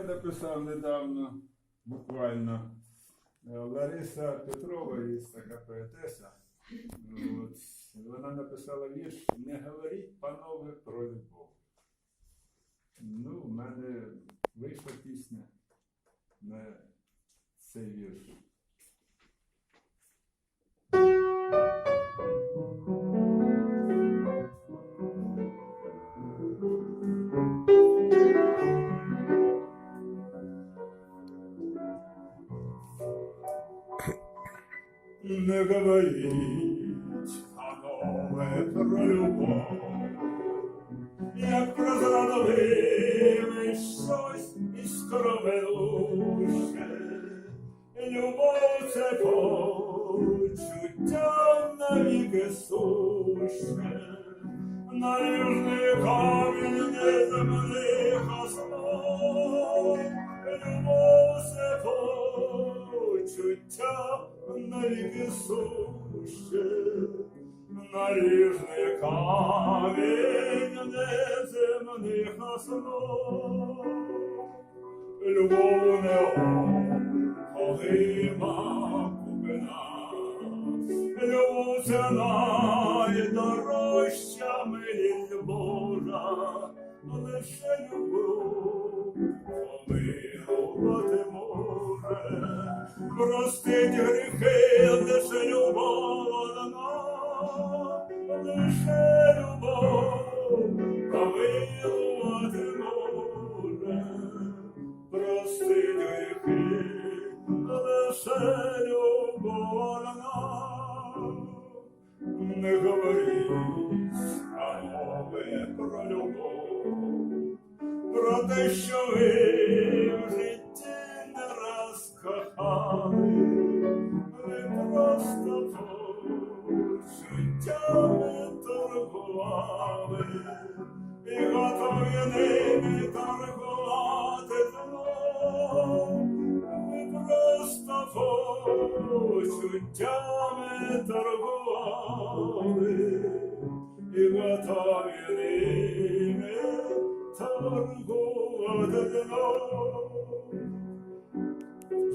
я написав недавно, буквально. Е, Лариса Петрова є така поетеса. От, вона написала вірш Не говоріть, панове, про любов. Ну, в мене вийшла пісня на цей вірш. Не говоріть, панове, про любов, як про зрадливе щось іскровелуще. Любов це почуття навіки суще, наріжний камінь неземних основ. Любов це почуття навіки суще, наріжний камінь неземних основ. Любов не колима купина, любов це найдорожча милість Божа, лише любов простить гріхи, лише любов одна, лише любов помилувати може. Простить гріхи, лише любовна. Не говоріть, панове, про любов, про те, що ви почуттями торгували і готові ними торгувати знов. Ви просто почуттями торгували і готові ними торгувати знов.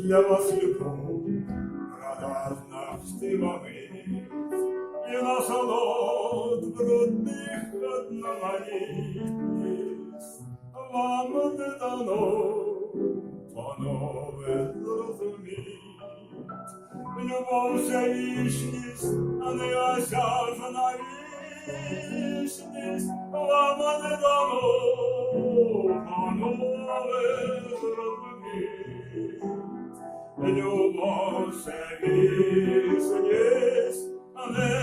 Для вас любов продажна стимами і насолод брудних одноманітність вам не дано, панове, зрозуміть. Любов це вічність, а не осяжна вічність, вам не дано, панове, зрозуміть. Любов це вічність, а не